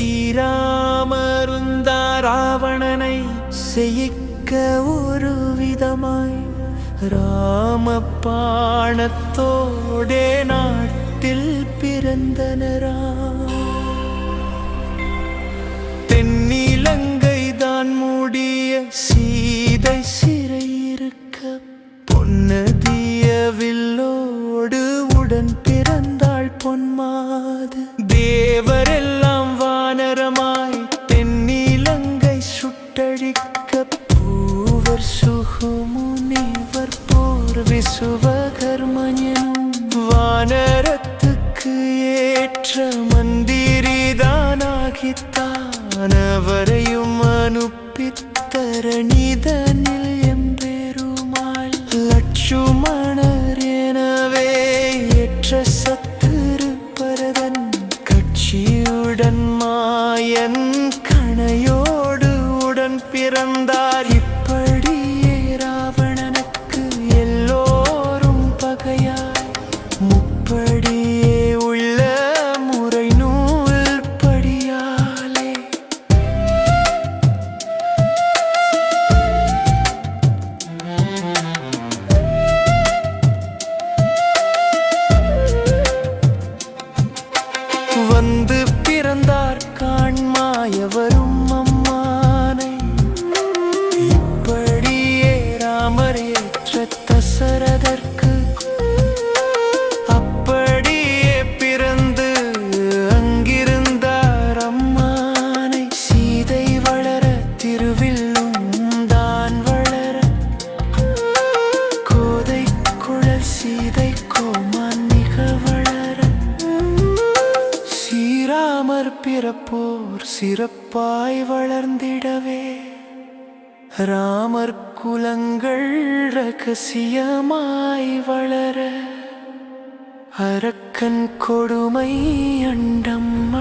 ஸ்ரீராமருந்தா ராவணனை செய்க்க ஒரு விதமாய் ராமபாணத்தோடே நாட்டில் பிறந்தனரா தென்னிலங்கை தான் மூடிய சீதை சிறையிருக்க பொன்னதிய வில்லோடு உடன் பிறந்தாள் பொன்மாது. தேவரெல்லாம் மந்திரிதானாகித்தானவரையும் அனுப்பித்தரணிதனில் எம்பெருமாள் லட்சுமணர் எனவே ஏற்ற சத்துரு பரதன் கட்சியுடன் மாயன் கணையோ பிறப்போர் சிறப்பாய் வளர்ந்திடவே. ராமர் குலங்கள் ரகசியமாய் வளர. அரக்கன் கொடுமை அண்டம்